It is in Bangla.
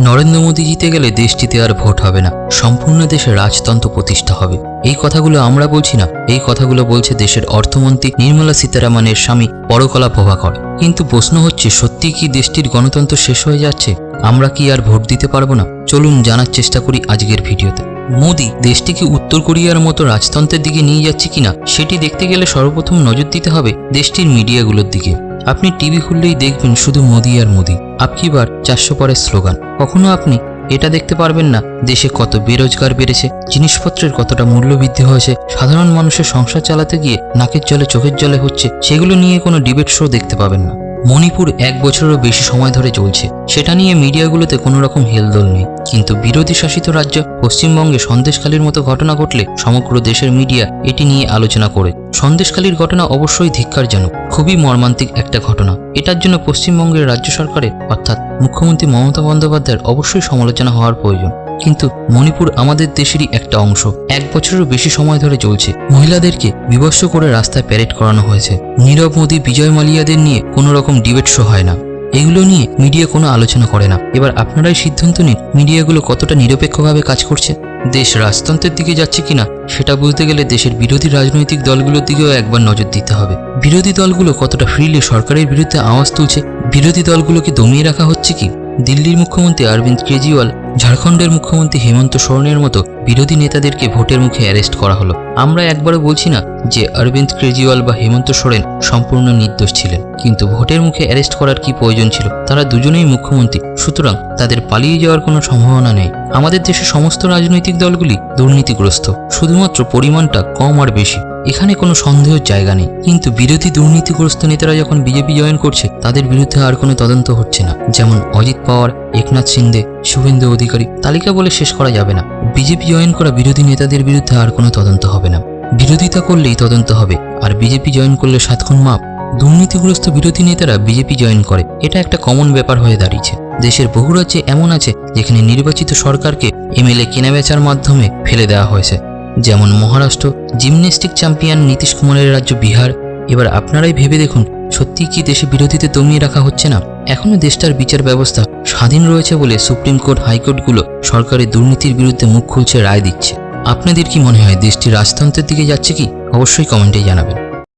নরেন্দ্র মোদী জিতে গেলে দেশটিতে আর ভোট হবে না। সম্পূর্ণ দেশে রাজতন্ত্র প্রতিষ্ঠা হবে। এই কথাগুলো আমরা বলছি না। এই কথাগুলো বলছে দেশের অর্থমন্ত্রী নির্মলা সীতারামনের স্বামী পরকলা প্রভাকর। কিন্তু প্রশ্ন হচ্ছে সত্যি কি দেশটির গণতন্ত্র শেষ হয়ে যাচ্ছে? আমরা কি আর ভোট দিতে পারব না? চলুন জানার চেষ্টা করি আজকের ভিডিওতে। মোদি, দেশটিকে উত্তর কোরিয়ার মতো রাজতন্ত্রের দিকে নিয়ে যাচ্ছে কিনা, সেটি দেখতে গেলে সর্বপ্রথম নজর দিতে হবে দেশটির মিডিয়াগুলোর দিকে। আপনি টিভি খুললেই দেখবেন শুধু মোদি আর মোদি। আপকি বার চারশো পরের স্লোগান। কখনো আপনি এটা দেখতে পারবেন না দেশে কত বেরোজগার বেড়েছে, জিনিসপত্রের কতটা মূল্য বৃদ্ধি হয়েছে, সাধারণ মানুষের সংসার চালাতে গিয়ে নাকের জলে, চোখের জলে হচ্ছে, সেগুলো নিয়ে কোনো ডিবেট শো দেখতে পাবেন না। মণিপুর এক বছরেরও বেশি সময় ধরে চলছে। সেটা নিয়ে মিডিয়াগুলোতে কোনো রকম হেলদোল নেই। কিন্তু বিরোধী শাসিত রাজ্য পশ্চিমবঙ্গে সন্দেশখালীর মতো ঘটনা ঘটলে সমগ্র দেশের মিডিয়া এটি নিয়ে আলোচনা করে। সন্দেশখালীর ঘটনা অবশ্যই ধিক্কারজনক। খুবই মর্মান্তিক একটা ঘটনা। এটার জন্য পশ্চিমবঙ্গের রাজ্য সরকারের, অর্থাৎ মুখ্যমন্ত্রী মমতা বন্দ্যোপাধ্যায়ের অবশ্যই সমালোচনা হওয়ার প্রয়োজন। কিন্তু মণিপুর আমাদের দেশেরই একটা অংশ। এক বছরেরও বেশি সময় ধরে চলছে। মহিলাদেরকে বিবস্ত্র করে রাস্তায় প্যারেড করানো হয়েছে। নীরব মোদী, বিজয় মালিয়াদের নিয়ে কোনো রকম ডিবেট শো হয় না। এগুলো নিয়ে মিডিয়া কোনো আলোচনা করে না। এবার আপনারাই সিদ্ধান্ত নিন, মিডিয়াগুলো কতটা নিরপেক্ষভাবে কাজ করছে। দেশ রাজতন্ত্রের দিকে যাচ্ছে কিনা, সেটা বুঝতে গেলে দেশের বিরোধী রাজনৈতিক দলগুলোর দিকেও একবার নজর দিতে হবে। বিরোধী দলগুলো কতটা ফ্রিলে সরকারের বিরুদ্ধে আওয়াজ তুলছে, বিরোধী দলগুলোকে দমিয়ে রাখা হচ্ছে কি? দিল্লির মুখ্যমন্ত্রী অরবিন্দ কেজরিওয়াল, ঝাড়খণ্ডের মুখ্যমন্ত্রী হেমন্ত সোরেনের মতো বিরোধী নেতাদেরকে ভোটের মুখে অ্যারেস্ট করা হলো। আমরা একবারও বলছি না যে অরবিন্দ কেজরিওয়াল বা হেমন্ত সোরেন সম্পূর্ণ নির্দোষ ছিলেন। কিন্তু ভোটের মুখে অ্যারেস্ট করার কি প্রয়োজন ছিল? তারা দুজনেই মুখ্যমন্ত্রী। সুতরাং তাদের পালিয়ে যাওয়ার কোনো সম্ভাবনা নেই। আমাদের দেশের সমস্ত রাজনৈতিক দলগুলি দুর্নীতিগ্রস্ত। শুধুমাত্র পরিমাণটা কম আর বেশি। এখানে কোনো সন্দেহের জায়গা নেই। কিন্তু বিরোধী দুর্নীতিগ্রস্ত নেতারা যখন বিজেপি জয়েন করছে, তাদের বিরুদ্ধে আর কোনো তদন্ত হচ্ছে না। যেমন অজিত পাওয়ার, একনাথ সিন্দে শুভেন্দু অধিকারী। তালিকা বলে শেষ করা যাবে না। বিজেপি জয়েন করা বিরোধী নেতাদের বিরুদ্ধে আর কোনো তদন্ত হবে না। বিরোধিতা করলেই তদন্ত হবে। আর বিজেপি জয়েন করলে সাতক্ষণ মাপ দুর্নীতিগ্রস্ত বিরোধী নেতারা বিজেপি জয়েন করে। এটা একটা কমন ব্যাপার হয়ে দাঁড়িয়েছে। দেশের বহু রাজ্যে এমন আছে, যেখানে নির্বাচিত সরকারকে এমএলএ কেনাবেচার মাধ্যমে ফেলে দেওয়া হয়েছে। যেমন মহারাষ্ট্র জিমন্যাস্টিক চ্যাম্পিয়ন নীতিশ কুমারের রাজ্য বিহার। এবার আপনারাই ভেবে দেখুন সত্যি কি দেশে বিরোধীতে দমিয়ে রাখা হচ্ছে না? এখনও দেশটার বিচার ব্যবস্থা স্বাধীন রয়েছে বলে সুপ্রিম কোর্ট হাইকোর্টগুলো সরকারের দুর্নীতির বিরুদ্ধে মুখ খুলছে রায় দিচ্ছে। আপনাদের কি মনে হয়, দেশটি রাজতন্ত্রের দিকে যাচ্ছে কি? অবশ্যই কমেন্টে জানাবেন।